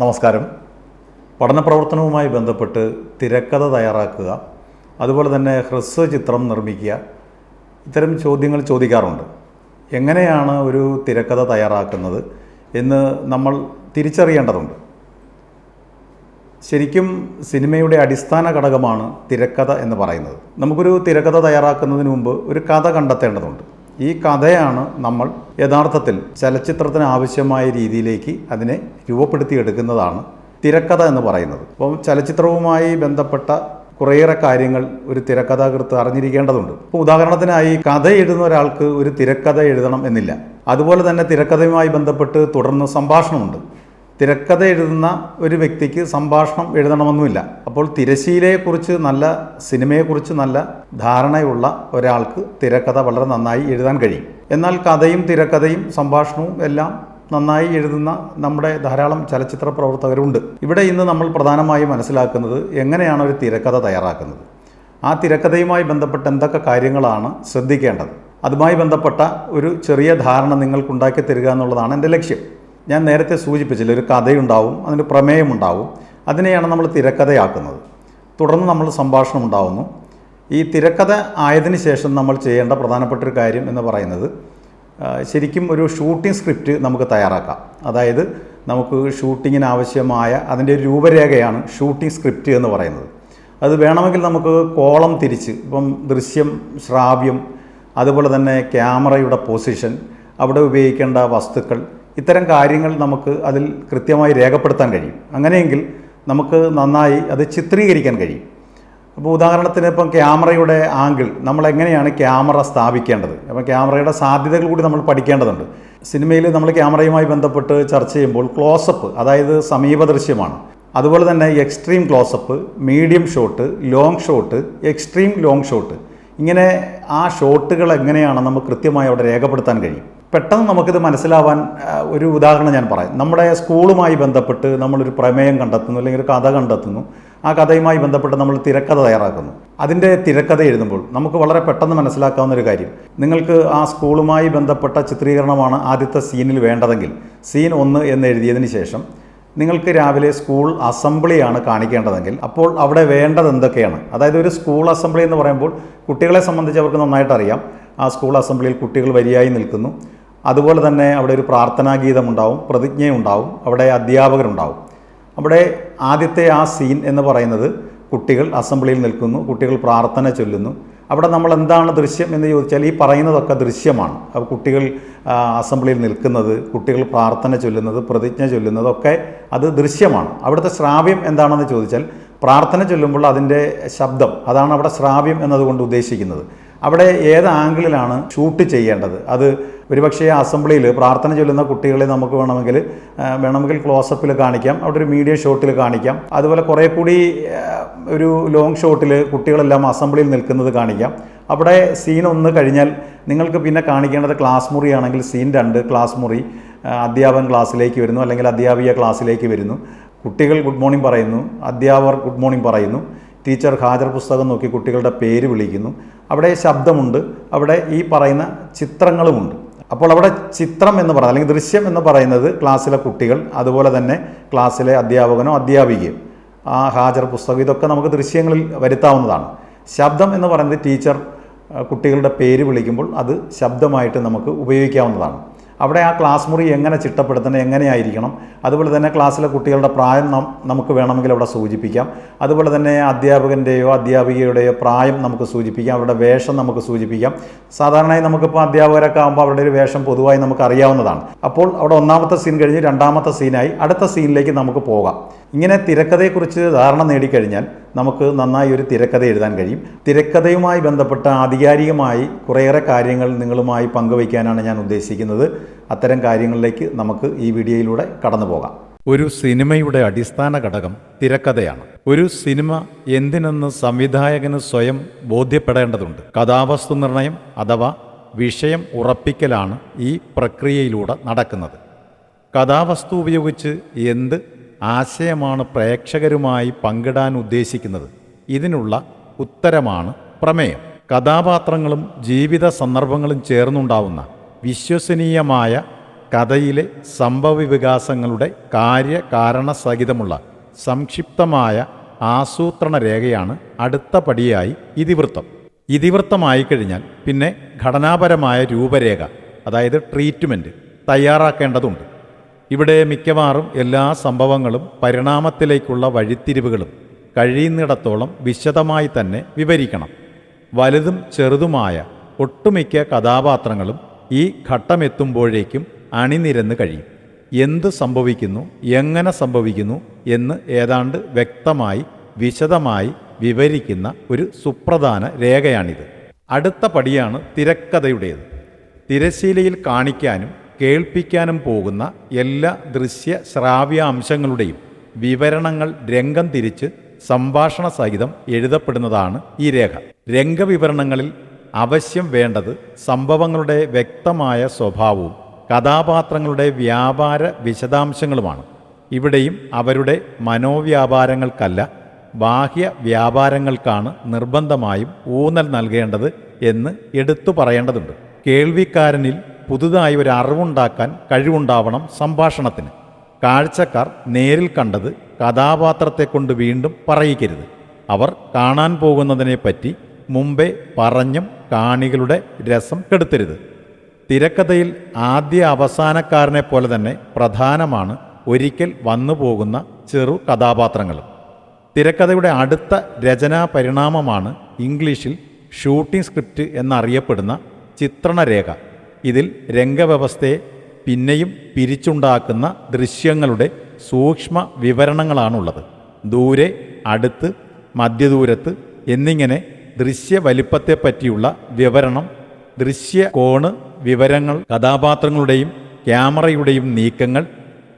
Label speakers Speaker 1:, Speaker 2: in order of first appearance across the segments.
Speaker 1: നമസ്കാരം. പഠന പ്രവർത്തനവുമായി ബന്ധപ്പെട്ട് തിരക്കഥ തയ്യാറാക്കുക അതുപോലെ തന്നെ ഹ്രസ്വ ചിത്രം നിർമ്മിക്കുക ഇത്തരം ചോദ്യങ്ങൾ ചോദിക്കാറുണ്ട്. എങ്ങനെയാണ് ഒരു തിരക്കഥ തയ്യാറാക്കുന്നത് എന്ന് നമ്മൾ തിരിച്ചറിയേണ്ടതുണ്ട്. ശരിക്കും സിനിമയുടെ അടിസ്ഥാന ഘടകമാണ് തിരക്കഥ എന്ന് പറയുന്നത്. നമുക്കൊരു തിരക്കഥ തയ്യാറാക്കുന്നതിന് മുമ്പ് ഒരു കഥ കണ്ടെത്തേണ്ടതുണ്ട്. ഈ കഥയാണ് നമ്മൾ യഥാർത്ഥത്തിൽ ചലച്ചിത്രത്തിന് ആവശ്യമായ രീതിയിലേക്ക് അതിനെ രൂപപ്പെടുത്തിയെടുക്കുന്നതാണ് തിരക്കഥ എന്ന് പറയുന്നത്. അപ്പം ചലച്ചിത്രവുമായി ബന്ധപ്പെട്ട കുറേയേറെ കാര്യങ്ങൾ ഒരു തിരക്കഥാകൃത്ത് അറിഞ്ഞിരിക്കേണ്ടതുണ്ട്. ഇപ്പോൾ ഉദാഹരണത്തിനായി കഥ എഴുതുന്ന ഒരാൾക്ക് ഒരു തിരക്കഥ എഴുതണം എന്നില്ല. അതുപോലെ തന്നെ തിരക്കഥയുമായി ബന്ധപ്പെട്ട് തുടർന്ന് സംഭാഷണമുണ്ട്. തിരക്കഥ എഴുതുന്ന ഒരു വ്യക്തിക്ക് സംഭാഷണം എഴുതണമെന്നുമില്ല. അപ്പോൾ തിരശീലയെക്കുറിച്ച് നല്ല സിനിമയെക്കുറിച്ച് നല്ല ധാരണയുള്ള ഒരാൾക്ക് തിരക്കഥ വളരെ നന്നായി എഴുതാൻ കഴിയും. എന്നാൽ കഥയും തിരക്കഥയും സംഭാഷണവും എല്ലാം നന്നായി എഴുതുന്ന നമ്മുടെ ധാരാളം ചലച്ചിത്ര പ്രവർത്തകരുണ്ട്. ഇവിടെ ഇന്ന് നമ്മൾ പ്രധാനമായും മനസ്സിലാക്കുന്നത് എങ്ങനെയാണ് ഒരു തിരക്കഥ തയ്യാറാക്കുന്നത്. ആ തിരക്കഥയുമായി ബന്ധപ്പെട്ട് എന്തൊക്കെ കാര്യങ്ങളാണ് ശ്രദ്ധിക്കേണ്ടത്? അതുമായി ബന്ധപ്പെട്ട ഒരു ചെറിയ ധാരണ നിങ്ങൾക്കുണ്ടാക്കി തരിക എന്നുള്ളതാണ് എന്റെ ലക്ഷ്യം. ഞാൻ നേരത്തെ സൂചിപ്പിച്ചില്ല ഒരു കഥയുണ്ടാവും അതിന് പ്രമേയമുണ്ടാവും. അതിനെയാണ് നമ്മൾ തിരക്കഥയാക്കുന്നത്. തുടർന്ന് നമ്മൾ സംഭാഷണം ഉണ്ടാവുന്നു. ഈ തിരക്കഥ ആയതിനു ശേഷം നമ്മൾ ചെയ്യേണ്ട പ്രധാനപ്പെട്ട ഒരു കാര്യം എന്ന് പറയുന്നത് ശരിക്കും ഒരു ഷൂട്ടിംഗ് സ്ക്രിപ്റ്റ് നമുക്ക് തയ്യാറാക്കാം. അതായത് നമുക്ക് ഷൂട്ടിങ്ങിന് ആവശ്യമായ അതിന്റെ ഒരു രൂപരേഖയാണ് ഷൂട്ടിംഗ് സ്ക്രിപ്റ്റ് എന്ന് പറയുന്നത്. അത് വേണമെങ്കിൽ നമുക്ക് കോളം തിരിച്ച് ഇപ്പം ദൃശ്യം ശ്രാവ്യം അതുപോലെ തന്നെ ക്യാമറയുടെ പൊസിഷൻ അവിടെ ഉപയോഗിക്കേണ്ട വസ്തുക്കൾ ഇത്തരം കാര്യങ്ങൾ നമുക്ക് അതിൽ കൃത്യമായി രേഖപ്പെടുത്താൻ കഴിയും. അങ്ങനെയെങ്കിൽ നമുക്ക് നന്നായി അത് ചിത്രീകരിക്കാൻ കഴിയും. അപ്പോൾ ഉദാഹരണത്തിന് ഇപ്പം ക്യാമറയുടെ ആംഗിൾ നമ്മൾ എങ്ങനെയാണ് ക്യാമറ സ്ഥാപിക്കേണ്ടത്? അപ്പം ക്യാമറയുടെ സാധ്യതകൾ കൂടി നമ്മൾ പഠിക്കേണ്ടതുണ്ട്. സിനിമയിൽ നമ്മൾ ക്യാമറയുമായി ബന്ധപ്പെട്ട് ചർച്ച ചെയ്യുമ്പോൾ ക്ലോസപ്പ് അതായത് സമീപദൃശ്യമാണ്. അതുപോലെ തന്നെ extreme close up medium shot long shot extreme long shot ഇങ്ങനെ ആ ഷോട്ടുകൾ എങ്ങനെയാണ് നമുക്ക് കൃത്യമായി അവിടെ രേഖപ്പെടുത്താൻ കഴിയും? പെട്ടെന്ന് നമുക്കിത് മനസ്സിലാവാൻ ഒരു ഉദാഹരണം ഞാൻ പറയാം. നമ്മുടെ സ്കൂളുമായി ബന്ധപ്പെട്ട് നമ്മളൊരു പ്രമേയം കണ്ടെത്തുന്നു അല്ലെങ്കിൽ ഒരു കഥ കണ്ടെത്തുന്നു. ആ കഥയുമായി ബന്ധപ്പെട്ട് നമ്മൾ തിരക്കഥ തയ്യാറാക്കുന്നു. അതിന്റെ തിരക്കഥ എഴുതുമ്പോൾ നമുക്ക് വളരെ പെട്ടെന്ന് മനസ്സിലാക്കാവുന്ന ഒരു കാര്യം. നിങ്ങൾക്ക് ആ സ്കൂളുമായി ബന്ധപ്പെട്ട ചിത്രീകരണമാണ് ആദ്യത്തെ സീനിൽ വേണ്ടതെങ്കിൽ സീൻ ഒന്ന് എന്ന് എഴുതിയതിന് ശേഷം നിങ്ങൾക്ക് രാവിലെ സ്കൂൾ അസംബ്ലിയാണ് കാണിക്കേണ്ടതെങ്കിൽ അപ്പോൾ അവിടെ വേണ്ടത് എന്തൊക്കെയാണ്? അതായത് ഒരു സ്കൂൾ അസംബ്ലി എന്ന് പറയുമ്പോൾ കുട്ടികളെ സംബന്ധിച്ച് അവർക്ക് നന്നായിട്ട് അറിയാം. ആ സ്കൂൾ അസംബ്ലിയിൽ കുട്ടികൾ വരിയായി നിൽക്കുന്നു. അതുപോലെ തന്നെ അവിടെ ഒരു പ്രാർത്ഥനാ ഗീതമുണ്ടാവും പ്രതിജ്ഞയുണ്ടാവും അവിടെ അധ്യാപകരുണ്ടാവും. അവിടെ ആദ്യത്തെ ആ സീൻ എന്ന് പറയുന്നത് കുട്ടികൾ അസംബ്ലിയിൽ നിൽക്കുന്നു കുട്ടികൾ പ്രാർത്ഥന ചൊല്ലുന്നു. അവിടെ നമ്മൾ എന്താണ് ദൃശ്യം എന്ന് ചോദിച്ചാൽ ഈ പറയുന്നതൊക്കെ ദൃശ്യമാണ്. അപ്പോൾ കുട്ടികൾ അസംബ്ലിയിൽ നിൽക്കുന്നത് കുട്ടികൾ പ്രാർത്ഥന ചൊല്ലുന്നത് പ്രതിജ്ഞ ചൊല്ലുന്നതൊക്കെ അത് ദൃശ്യമാണ്. അവിടുത്തെ ശ്രാവ്യം എന്താണെന്ന് ചോദിച്ചാൽ പ്രാർത്ഥന ചൊല്ലുമ്പോൾ അതിന്റെ ശബ്ദം അതാണ് അവിടെ ശ്രാവ്യം എന്നതുകൊണ്ട് ഉദ്ദേശിക്കുന്നത്. അവിടെ ഏത് ആംഗിളിലാണ് ഷൂട്ട് ചെയ്യേണ്ടത്? അത് ഒരുപക്ഷേ അസംബ്ലിയിൽ പ്രാർത്ഥന ചൊല്ലുന്ന കുട്ടികളെ നമുക്ക് വേണമെങ്കിൽ വേണമെങ്കിൽ ക്ലോസപ്പിൽ കാണിക്കാം. അവിടെ ഒരു മീഡിയം ഷോട്ടിൽ കാണിക്കാം. അതുപോലെ കുറേ കൂടി ഒരു ലോങ് ഷോട്ടിൽ കുട്ടികളെല്ലാം അസംബ്ലിയിൽ നിൽക്കുന്നത് കാണിക്കാം. അവിടെ സീൻ ഒന്ന് കഴിഞ്ഞാൽ നിങ്ങൾക്ക് പിന്നെ കാണിക്കേണ്ടത് ക്ലാസ് മുറിയാണെങ്കിൽ സീൻ രണ്ട് ക്ലാസ് മുറി അധ്യാപകൻ ക്ലാസ്സിലേക്ക് വരുന്നു അല്ലെങ്കിൽ അധ്യാപിക ക്ലാസ്സിലേക്ക് വരുന്നു. കുട്ടികൾ ഗുഡ് മോർണിംഗ് പറയുന്നു അധ്യാപകർ ഗുഡ് മോർണിംഗ് പറയുന്നു. ടീച്ചർ ഹാജർ പുസ്തകം നോക്കി കുട്ടികളുടെ പേര് വിളിക്കുന്നു. അവിടെ ശബ്ദമുണ്ട്. അവിടെ ഈ പറയുന്ന ചിത്രങ്ങളുമുണ്ട്. അപ്പോൾ അവിടെ ചിത്രം എന്ന് പറയുന്നത് അല്ലെങ്കിൽ ദൃശ്യം എന്ന് പറയുന്നത് ക്ലാസ്സിലെ കുട്ടികൾ അതുപോലെ തന്നെ ക്ലാസ്സിലെ അധ്യാപകനോ അധ്യാപികയും. ആ ഹാജർ പുസ്തകം ഇതൊക്കെ നമുക്ക് ദൃശ്യങ്ങളിൽ വരുത്താവുന്നതാണ്. ശബ്ദം എന്ന് പറയുന്നത് ടീച്ചർ കുട്ടികളുടെ പേര് വിളിക്കുമ്പോൾ അത് ശബ്ദമായിട്ട് നമുക്ക് ഉപയോഗിക്കാവുന്നതാണ്. അവിടെ ആ ക്ലാസ് മുറി എങ്ങനെ ചിട്ടപ്പെടുത്തണം എങ്ങനെയായിരിക്കണം? അതുപോലെ തന്നെ ക്ലാസ്സിലെ കുട്ടികളുടെ പ്രായം നമുക്ക് വേണമെങ്കിൽ അവിടെ സൂചിപ്പിക്കാം. അതുപോലെ തന്നെ അധ്യാപകന്റെയോ അധ്യാപികയുടെയോ പ്രായം നമുക്ക് സൂചിപ്പിക്കാം. അവരുടെ വേഷം നമുക്ക് സൂചിപ്പിക്കാം. സാധാരണയായി നമുക്കിപ്പോൾ അധ്യാപകരൊക്കെ ആകുമ്പോൾ അവരുടെ ഒരു വേഷം പൊതുവായി നമുക്ക് അറിയാവുന്നതാണ്. അപ്പോൾ അവിടെ ഒന്നാമത്തെ സീൻ കഴിഞ്ഞ് രണ്ടാമത്തെ സീനായി അടുത്ത സീനിലേക്ക് നമുക്ക് പോകാം. ഇങ്ങനെ തിരക്കഥയെക്കുറിച്ച് ധാരണ നേടിക്കഴിഞ്ഞാൽ നമുക്ക് നന്നായി ഒരു തിരക്കഥ എഴുതാൻ കഴിയും. തിരക്കഥയുമായി ബന്ധപ്പെട്ട ആധികാരികമായി കുറേയേറെ കാര്യങ്ങൾ നിങ്ങളുമായി പങ്കുവയ്ക്കാനാണ് ഞാൻ ഉദ്ദേശിക്കുന്നത്. അത്തരം കാര്യങ്ങളിലേക്ക് നമുക്ക് ഈ വീഡിയോയിലൂടെ കടന്നു പോകാം. ഒരു സിനിമയുടെ അടിസ്ഥാന ഘടകം തിരക്കഥയാണ്. ഒരു സിനിമ എന്തിനെന്ന് സംവിധായകന് സ്വയം ബോധ്യപ്പെടേണ്ടതുണ്ട്. കഥാവസ്തു നിർണയം അഥവാ വിഷയം ഉറപ്പിക്കലാണ് ഈ പ്രക്രിയയിലൂടെ നടക്കുന്നത്. കഥാവസ്തു ഉപയോഗിച്ച് എന്ത് ആശയമാണ് പ്രേക്ഷകരുമായി പങ്കിടാൻ ഉദ്ദേശിക്കുന്നത്. ഇതിനുള്ള ഉത്തരമാണ് പ്രമേയം. കഥാപാത്രങ്ങളും ജീവിത സന്ദർഭങ്ങളും ചേർന്നുണ്ടാവുന്ന വിശ്വസനീയമായ കഥയിലെ സംഭവവികാസങ്ങളുടെ കാര്യകാരണ സഹിതമുള്ള സംക്ഷിപ്തമായ ആസൂത്രണ രേഖയാണ് അടുത്ത പടിയായി ഇതിവൃത്തം. ഇതിവൃത്തമായി കഴിഞ്ഞാൽ പിന്നെ ഘടനാപരമായ രൂപരേഖ അതായത് ട്രീറ്റ്മെന്റ് തയ്യാറാക്കേണ്ടതുണ്ട്. ഇവിടെ മിക്കവാറും എല്ലാ സംഭവങ്ങളും പരിണാമത്തിലേക്കുള്ള വഴിത്തിരിവുകളും കഴിയുന്നിടത്തോളം വിശദമായി തന്നെ വിവരിക്കണം. വലുതും ചെറുതുമായ ഒട്ടുമിക്ക കഥാപാത്രങ്ങളും ഈ ഘട്ടമെത്തുമ്പോഴേക്കും അണിനിരന്ന് കഴിയും. എന്ത് സംഭവിക്കുന്നു എങ്ങനെ സംഭവിക്കുന്നു എന്ന് ഏതാണ്ട് വ്യക്തമായി വിശദമായി വിവരിക്കുന്ന ഒരു സുപ്രധാന രേഖയാണിത്. അടുത്ത പടിയാണ് തിരക്കഥയുടേത്. തിരശീലയിൽ കാണിക്കാനും കേൾപ്പിക്കാനും പോകുന്ന എല്ലാ ദൃശ്യ ശ്രാവ്യ അംശങ്ങളുടെയും വിവരണങ്ങൾ രംഗം തിരിച്ച് സംഭാഷണ സഹിതം എഴുതപ്പെടുന്നതാണ് ഈ രേഖ. രംഗവിവരണങ്ങളിൽ അവശ്യം വേണ്ടത് സംഭവങ്ങളുടെ വ്യക്തമായ സ്വഭാവവും കഥാപാത്രങ്ങളുടെ വ്യാപാര വിശദാംശങ്ങളുമാണ്. ഇവിടെയും അവരുടെ മനോവ്യാപാരങ്ങൾക്കല്ല ബാഹ്യ വ്യാപാരങ്ങൾക്കാണ് നിർബന്ധമായും ഊന്നൽ നൽകേണ്ടത് എന്ന് എടുത്തു പറയേണ്ടതുണ്ട്. കേൾവിക്കാരനിൽ പുതുതായി ഒരു അറിവുണ്ടാക്കാൻ കഴിവുണ്ടാവണം സംഭാഷണത്തിന്. കാഴ്ചക്കാർ നേരിൽ കണ്ടത് കഥാപാത്രത്തെ കൊണ്ട് വീണ്ടും പറയിക്കരുത്. അവർ കാണാൻ പോകുന്നതിനെപ്പറ്റി മുമ്പേ പറഞ്ഞും കാണികളുടെ രസം കെടുത്തരുത്. തിരക്കഥയിൽ ആദ്യ അവസാനക്കാരനെ പോലെ തന്നെ പ്രധാനമാണ് ഒരിക്കൽ വന്നു പോകുന്ന ചെറു കഥാപാത്രങ്ങൾ. തിരക്കഥയുടെ അടുത്ത രചനാ പരിണാമമാണ് ഇംഗ്ലീഷിൽ ഷൂട്ടിംഗ് സ്ക്രിപ്റ്റ് എന്നറിയപ്പെടുന്ന ചിത്രണരേഖ. ഇതിൽ രംഗവ്യവസ്ഥയെ പിന്നെയും പിരിച്ചുണ്ടാക്കുന്ന ദൃശ്യങ്ങളുടെ സൂക്ഷ്മ വിവരണങ്ങളാണുള്ളത്. ദൂരെ അടുത്ത് മധ്യദൂരത്ത് എന്നിങ്ങനെ ദൃശ്യ വലിപ്പത്തെപ്പറ്റിയുള്ള വിവരണം ദൃശ്യ കോണ് വിവരങ്ങൾ കഥാപാത്രങ്ങളുടെയും ക്യാമറയുടെയും നീക്കങ്ങൾ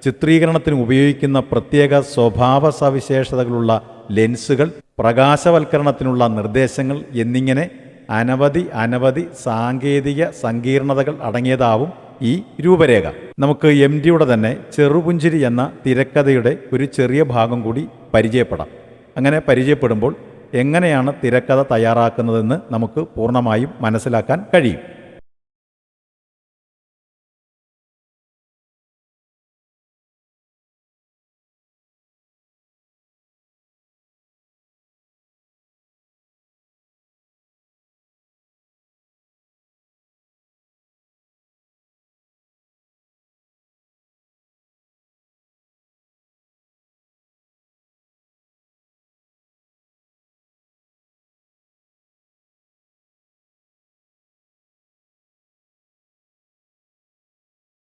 Speaker 1: ചിത്രീകരണത്തിന് ഉപയോഗിക്കുന്ന പ്രത്യേക സ്വഭാവ സവിശേഷതകളുള്ള ലെൻസുകൾ പ്രകാശവൽക്കരണത്തിനുള്ള നിർദ്ദേശങ്ങൾ എന്നിങ്ങനെ അനവധി അനവധി സാങ്കേതിക സങ്കീർണതകൾ അടങ്ങിയതാവും ഈ രൂപരേഖ. നമുക്ക് എം ഡിയുടെ തന്നെ ചെറുപുഞ്ചിരി എന്ന തിരക്കഥയുടെ ഒരു ചെറിയ ഭാഗം കൂടി പരിചയപ്പെടാം. അങ്ങനെ പരിചയപ്പെടുമ്പോൾ എങ്ങനെയാണ് തിരക്കഥ തയ്യാറാക്കുന്നതെന്ന് നമുക്ക് പൂർണമായും മനസ്സിലാക്കാൻ കഴിയും.